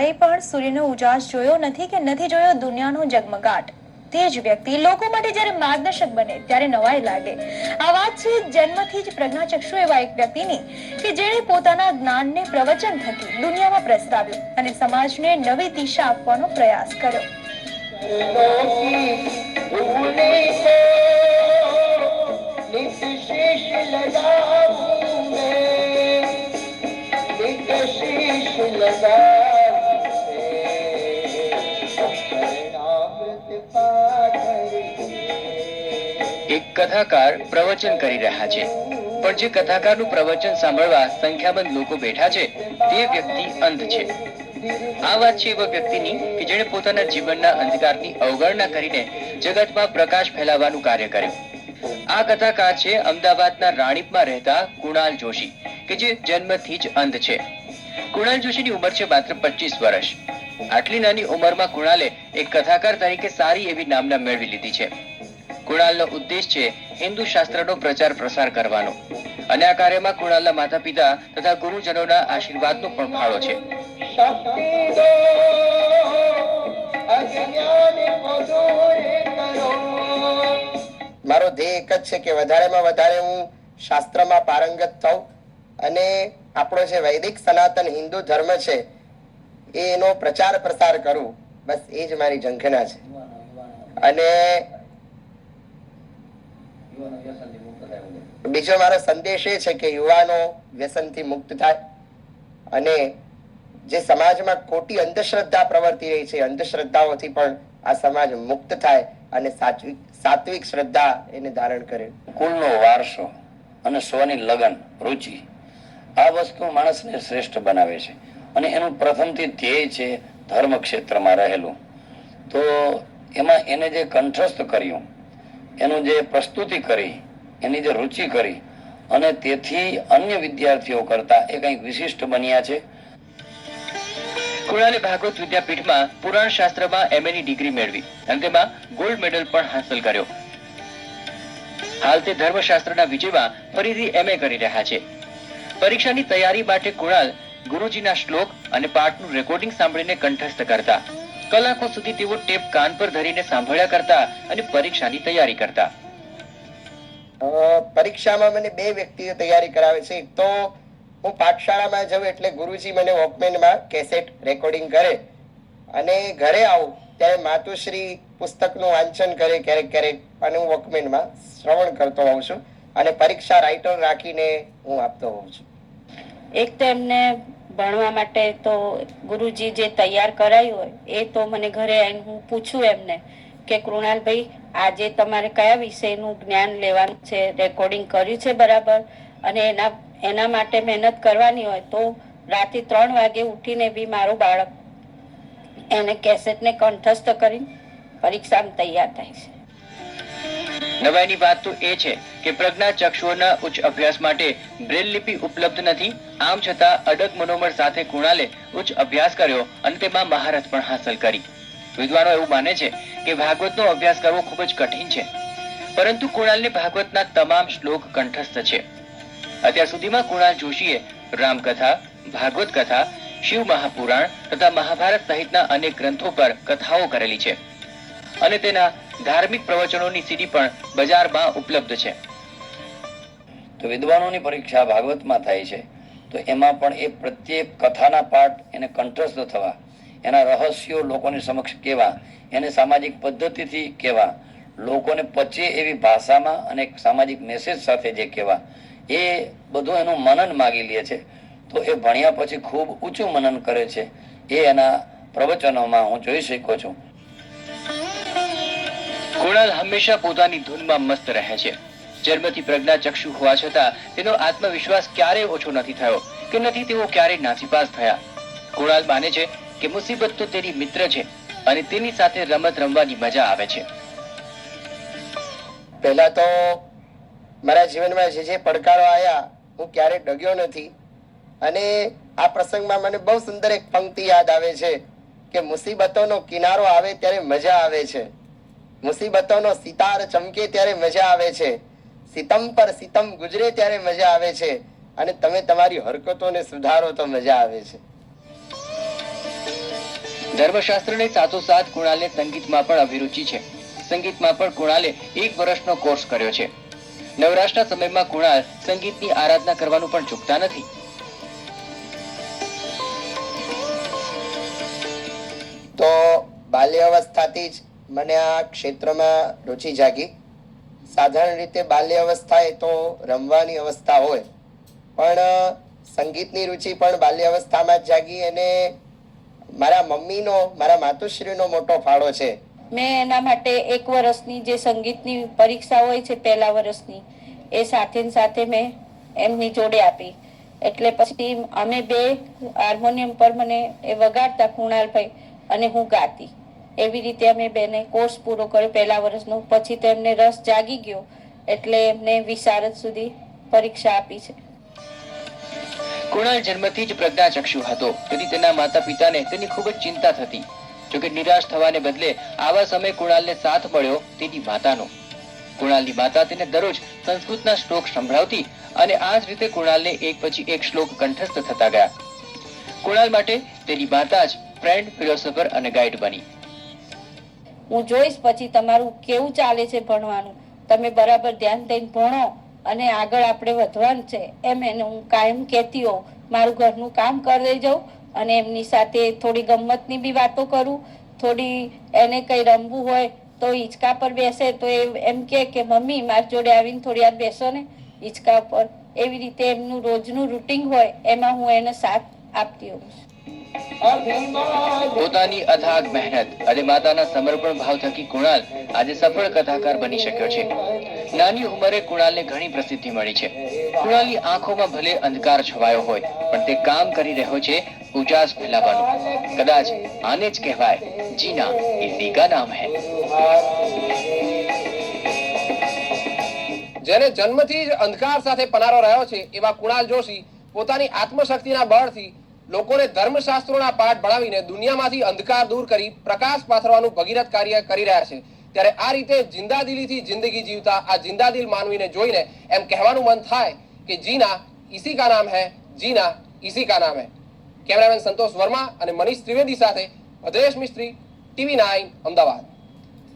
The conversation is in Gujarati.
ક્યારેય પણ સૂર્યનો ઉજાસ જોયો નથી કે નથી જોયો દુનિયાનો જગમગાટ તે જ વ્યક્તિ લોકો માટે જ્યારે માર્ગદર્શક બને, ત્યારે નવાઈ લાગે. આ વાત છે જન્મથી જ પ્રજ્ઞાચક્ષુ એવા એક વ્યક્તિની, કે જેણે પોતાના જ્ઞાનને પ્રવચન થકી દુનિયામાં પ્રસ્તાવ્યું અને સમાજને નવી દિશા આપવાનો પ્રયાસ કર્યો. એક કથાકાર પ્રવચન કરી રહ્યા છે. પણ જે કથાકારનું પ્રવચન સાંભળવા સંખ્યાબંધ લોકો બેઠા છે, તે વ્યક્તિ અંધ છે. આ વાત છે એવા વ્યક્તિની કે જેણે પોતાના જીવનના અંધકારની અવગણના કરીને જગતમાં પ્રકાશ ફેલાવવાનું કાર્ય કર્યું. આ કથાકાર છે અમદાવાદના રાણીપમાં રહેતા કુણાલ જોશી, કે જે જન્મથી જ અંધ છે. કુણાલ જોશીની ઉંમર છે માત્ર પચીસ વર્ષ. આટલી નાની ઉંમરમાં કુણાલે એક કથાકાર તરીકે સારી એવી નામના મેળવી લીધી છે. કુણાલનો ઉદ્દેશ છે હિન્દુ શાસ્ત્રનો પ્રચાર પ્રસાર કરવાનો. અને આ કાર્યમાં કુણાલના માતા પિતા તથા ગુરુજનોના આશીર્વાદનો પણ ફાળો છે. મારો ધ્યેય એક જ છે કે વધારેમાં વધારે હું શાસ્ત્રમાં પારંગત થઉં અને આપણો જે વૈદિક સનાતન હિન્દુ ધર્મ છે એ એનો પ્રચાર પ્રસાર કરું. બસ એ જ મારી ઝંખના છે. અને બીજો મારો સંદેશ એ છે કે યુવાનો વ્યસનથી મુક્ત થાય અને જે સમાજમાં ખોટી અંધશ્રદ્ધા પ્રવર્તી રહી છે અંધશ્રદ્ધાઓથી પણ આ સમાજ મુક્ત થાય અને સાત્વિક સાત્વિક શ્રદ્ધા એને ધારણ કરે. કુળનો વારસો અને સ્વની લગન રુચિ આ વસ્તુ માણસને શ્રેષ્ઠ બનાવે છે. અને એનું પ્રથમથી ધ્યેય છે ધર્મ ક્ષેત્રમાં રહેલું. તો એમાં એને જે કંઠસ્થ કર્યું એનું જે પ્રસ્તુતિ કરી, એની જે રુચિ કરી, અને તેથી અન્ય વિદ્યાર્થીઓ કરતા એ કંઈક વિશિષ્ટ બન્યા છે. કુણાલે ભાગવત વિદ્યાપીઠમાં પુરાણ શાસ્ત્રમાં એમએ ની ડિગ્રી મેળવી અને તેમાં ગોલ્ડ મેડલ પણ હાંસલ કર્યો. હાલ તે ધર્મશાસ્ત્રના વિજયમાં ફરીથી એમએ કરી રહ્યા છે. પરીક્ષાની તૈયારી માટે કુણાલ ગુરુજીના શ્લોક અને પાઠનું રેકોર્ડિંગ સાંભળીને કંઠસ્થ કરતા. કલાકો સુધી તેઓ ટેપ કાન પર ધરીને સાંભળ્યા કરતા અને પરીક્ષાની તૈયારી કરતા. પરીક્ષામાં મને બે વ્યક્તિઓ તૈયારી કરાવે છે. એક તો હું પાઠશાળામાં જાઉં એટલે ગુરુજી મને વોકમેનમાં કેસેટ રેકોર્ડિંગ કરે અને ઘરે આવું ત્યારે માતુશ્રી પુસ્તકનું વાંચન કરે ક્યારેક ક્યારેક અને હું વોકમેનમાં શ્રવણ કરતો હોઉં છું અને પરીક્ષા રાઇટર રાખીને હું આપતો હોઉં છું. એક તો એમને ભણવા માટે તો ગુરુજી જે તૈયાર કરાયું હોય, એ તો મને ઘરે આવીને હું પૂછું એમને કે કૃણાલભાઈ, આજે તમારે કયા વિષયનું જ્ઞાન લેવાનું છે રેકોર્ડિંગ કર્યું છે બરાબર? અને એના એના માટે મહેનત કરવાની હોય તો રાતે ત્રણ વાગે ઉઠીને બી મારું બાળક એને કેસેટને કંઠસ્થ કરીને પરીક્ષામાં તૈયાર થાય છે. નવાઈની વાત તો એ છે કે પ્રજ્ઞા ચક્ષુઓના ઉચ્ચ અભ્યાસ માટે બ્રેલ લિપિ ઉપલબ્ધ નથી. આમ છતાં અડગ મનોમર સાથે કુણાલે ઉચ્ચ અભ્યાસ કર્યો અને તેમાં મહારથ પણ હાંસલ કરી. વિદ્વાનો એવું માને છે કે ભાગવતનો અભ્યાસ કરવો ખૂબ જ કઠિન છે. પરંતુ કુણાલને ભાગવતના તમામ શ્લોક કંઠસ્થ છે. અત્યાર સુધીમાં કુણાલ જોશીએ રામકથા, ભાગવત કથા, શિવ મહાપુરાણ તથા મહાભારત સહિતના અનેક ગ્રંથો પર કથાઓ કરેલી છે. અને તેના ધાર્મિક પ્રવચનોની સીડી પણ બજારમાં ઉપલબ્ધ છે. તો વિદ્વાનોની પરીક્ષા ભાગવતમાં થાય છે. તો એમાં પણ એ પ્રત્યેક કથાના પાઠ એને કંઠસ્થ થવા, એના રહસ્યો લોકોની સમક્ષ કેવા, એને સામાજિક પદ્ધતિથી કેવા, લોકોને પચે એવી ભાષામાં અને સામાજિક મેસેજ સાથે જે કહેવા એ બધું એનું મનન માગી લે છે. તો એ ભણ્યા પછી ખૂબ ઊંચું મનન કરે છે. એ એના પ્રવચનોમાં હું જોઈ શકું છું. કુણાલ હંમેશા પોતાની ધૂનમાં મસ્ત રહે છે. જન્મથી પ્રજ્ઞા ચક્ષુ હોવા છતાં તેનો આત્મવિશ્વાસ ક્યારેય ઓછો નથી થયો કે નથી તેઓ ક્યારેય નાસીપાસ થયા. કુણાલ માને છે કે મુસીબત તો તેની મિત્ર છે અને તેની સાથે રમત રમવાની મજા આવે છે. પહેલા તો મારા જીવનમાં જે જે પડકારો આવ્યા હું ક્યારેય ડગ્યો નથી. અને આ પ્રસંગમાં મને બહુ સુંદર એક પંક્તિ યાદ આવે છે કે મુસીબતોનો કિનારો આવે ત્યારે મજા આવે છે. મુસીબતોનો સિતાર ચમકે ત્યારે મજા આવે છે. સિતમ પર સિતમ ગુજરે ત્યારે મજા આવે છે. અને તમે તમારી હરકતોને સુધારો તો મજા આવે છે. ધર્મશાસ્ત્રને સાથોસાથ કુણાલને સંગીતમાં પણ અભિરુચિ છે. સંગીતમાં પણ કુણાલે એક વર્ષનો કોર્સ કર્યો છે. નવરાશના સમયમાં કુણાલ સંગીતની આરાધના કરવાનું પણ ચૂકતા નથી. તો બાલ્યાવસ્થાથી જ મને આ ક્ષેત્રમાં રુચિ જાગી. સાધારણ રીતે બાલ્ય અવસ્થા એ તો રમવાની અવસ્થા હોય. પણ સંગીતની રુચિ પણ બાલ્ય અવસ્થામાં જ જાગી અને મારા મમ્મીનો, મારા માતુશ્રીનો મોટો ફાળો છે. મેં એના માટે એક વર્ષની જે સંગીતની પરીક્ષા હોય છે પહેલા વર્ષની, એ સાથે સાથે મેં એમની જોડે આપી. એટલે પછી અમે બે હાર્મોનિયમ પર મને એ વગાડતા કુણાલભાઈ અને હું ગાતી. એવી રીતે અમે બેને કોર્સ પૂરો કર્યો પહેલા વર્ષનો. પછી તો એમને રસ જાગી ગયો, એટલે એમને વિશારદ સુધી પરીક્ષા આપી છે. કુણાલ જન્મથી જ પ્રજ્ઞાચક્ષુ હતો. તેથી તેના માતા પિતાને તેની ખૂબ જ ચિંતા થતી. જોકે નિરાશ થવાને બદલે આવા સમયે કુણાલને સાથ મળ્યો તેની માતાનો. કુણાલની માતા તેને દરરોજ સંસ્કૃતના શ્લોક સંભળાવતી અને આ જ રીતે કુણાલને એક પછી એક શ્લોક કંઠસ્થ થતા ગયા. કુણાલ માટે તેની માતા જ ફ્રેન્ડ, ફિલોસોફર અને ગાઈડ બની. હું જોઈશ પછી તમારું કેવું ચાલે છે ભણવાનું. તમે બરાબર ધ્યાન દઈને ભણો અને આગળ આપણે વધવાનું છે. એમ એને હું કાયમ કહેતી હોઉં. મારું ઘરનું કામ કરી જાઉં અને એમની સાથે થોડી ગમતની બી વાતો કરું. થોડી એને કંઈ રમવું હોય તો હિંચકા પર બેસે તો એ એમ કહે કે, મમ્મી, મારી જોડે આવીને થોડી વાર બેસો ને. હિંચકા પર એવી રીતે એમનું રોજનું રૂટિન હોય એમાં હું એને સાથ આપતી હોઉં છું. પોતાની અથાગ મહેનત અને માતાના સમર્પણ ભાવ થકી કુણાલ આજે સફળ કથાકાર બની શક્યો છે. નાની ઉંમરે કુણાલને ઘણી પ્રસિદ્ધિ મળી છે. કુણાલની આંખોમાં ભલે અંધકાર છવાયો હોય, પણ તે કામ કરી રહ્યો છે ઉજાસ ફેલાવાનું કદાચ આને જ કહેવાય, જીના એ કા નામ હૈ. જેને જન્મથી જ અંધકાર સાથે પનારો રહ્યો છે, એવા કુણાલ જોશી પોતાની આત્મશક્તિના બળથી લોકોને ધર્મશાસ્ત્રોના પાઠ ભણાવીને દુનિયામાંથી અંધકાર દૂર કરી પ્રકાશ પાથરવાનું ભગીરથ કાર્ય કરી રહ્યા છે. ત્યારે આ રીતે જિંદાદિલીથી જિંદગી જીવતા આ જિંદાદિલ માનવીને જોઈને એમ કહેવાનું મન થાય કે જીના ઇસી કા નામ હૈ? જીના ઇસી કા નામ હૈ? કેમેરામેન સંતોષ વર્મા અને મનીષ ત્રિવેદી સાથે અધરેશ મિસ્ત્રી, ટીવી નાઇન, અમદાવાદ.